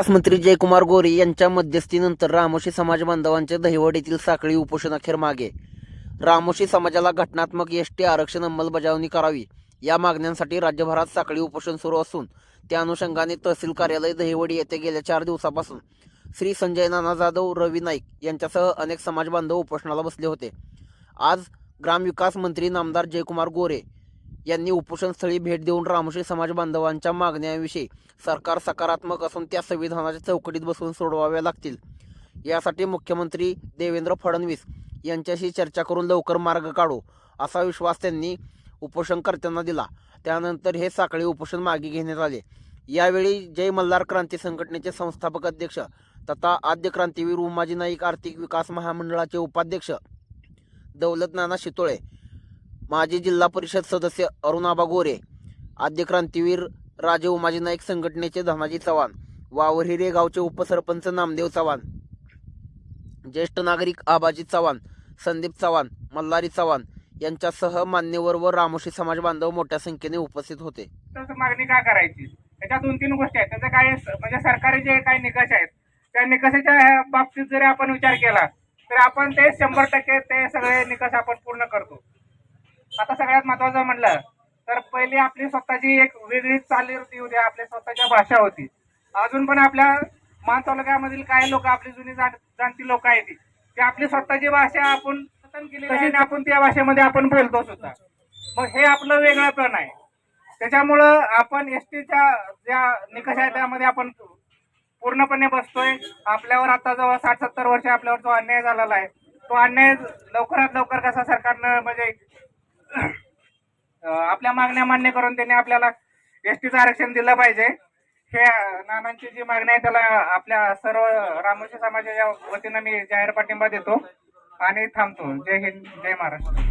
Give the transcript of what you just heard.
विकास मंत्री जयकुमार गोरे यांच्या मध्यस्थीनंतर रामोशी समाज बांधवांचे दहिवड येथील साखळी उपोषण अखेर मागे. रामोशी समाजाला घटनात्मक एस टी आरक्षण अंमलबजावणी करावी या मागण्यांसाठी राज्यभरात साखळी उपोषण सुरू असून त्या अनुषंगाने तहसील कार्यालय दहिवडी येथे गेल्या चार दिवसापासून श्री संजय नाना जाधव रवी नाईक यांच्यासह अनेक समाज बांधव उपोषणाला बसले होते. आज ग्रामविकास मंत्री नामदार जयकुमार गोरे यांनी उपोषणस्थळी भेट देऊन रामोशी समाज बांधवांच्या मागण्यांविषयी सरकार सकारात्मक असून त्या संविधानाच्या चौकटीत बसून सोडवाव्या लागतील. यासाठी मुख्यमंत्री देवेंद्र फडणवीस यांच्याशी चर्चा करून लवकर मार्ग काढू असा विश्वास त्यांनी उपोषणकर्त्यांना दिला. त्यानंतर हे साखळी उपोषण मागे घेण्यात आले. यावेळी जय मल्हार क्रांती संघटनेचे संस्थापक अध्यक्ष तथा आद्य क्रांतीवीर उमाजी नाईक आर्थिक विकास महामंडळाचे उपाध्यक्ष दौलत नाना शितोळे माजी जिल्हा परिषद सदस्य अरुणाबा गोरे आद्य क्रांतीवीर राजे उमाजी नाईक संघटनेचे धनाजी चव्हाण वावरहिरे गावचे उपसरपंच नामदेव चव्हाण ज्येष्ठ नागरिक आबाजी चव्हाण संदीप चव्हाण मल्हारी चव्हाण यांच्यासह मान्यवर व रामोशी समाज बांधव मोठ्या संख्येने उपस्थित होते. मागणी का करायची? त्याच्या दोन तीन गोष्टी आहेत. त्याचं काय म्हणजे सरकारी जे काही निकष आहेत त्या निकषाच्या बाबतीत जरी आपण विचार केला तर आपण ते शंभर टक्के ते सगळे निकष आपण पूर्ण करतो. आता सगळ्यात महत्वाचं म्हणलं तर पहिली आपली स्वतःची एक वेगळी चालीरीती होती आपल्या स्वतःच्या भाषा होती. अजून पण आपल्या मान तालुक्यामधील काही लोक आपली जुनी जाण- जाणती लोक आहेत ती आपली स्वतःची भाषा आपण जतन आणि आपण त्या भाषेमध्ये आपण बोलतो सुद्धा. मग हे आपलं वेगळंपण आहे. त्याच्यामुळं आपण एस टीच्या ज्या निकष आहे त्यामध्ये आपण पूर्णपणे बसतोय. आपल्यावर आता जवळ साठ सत्तर वर्ष आपल्यावर जो अन्याय झालेला आहे तो अन्याय लवकरात लवकर कसा सरकारनं म्हणजे आपल्या मागण्या मान्य करून त्यांनी आपल्याला एस टीचं आरक्षण दिलं पाहिजे. हे नानांची जी मागणी आहे त्याला आपल्या सर्व रामोशी समाजाच्या वतीनं मी जाहीर पाठिंबा देतो आणि थांबतो. जय हिंद जय महाराष्ट्र.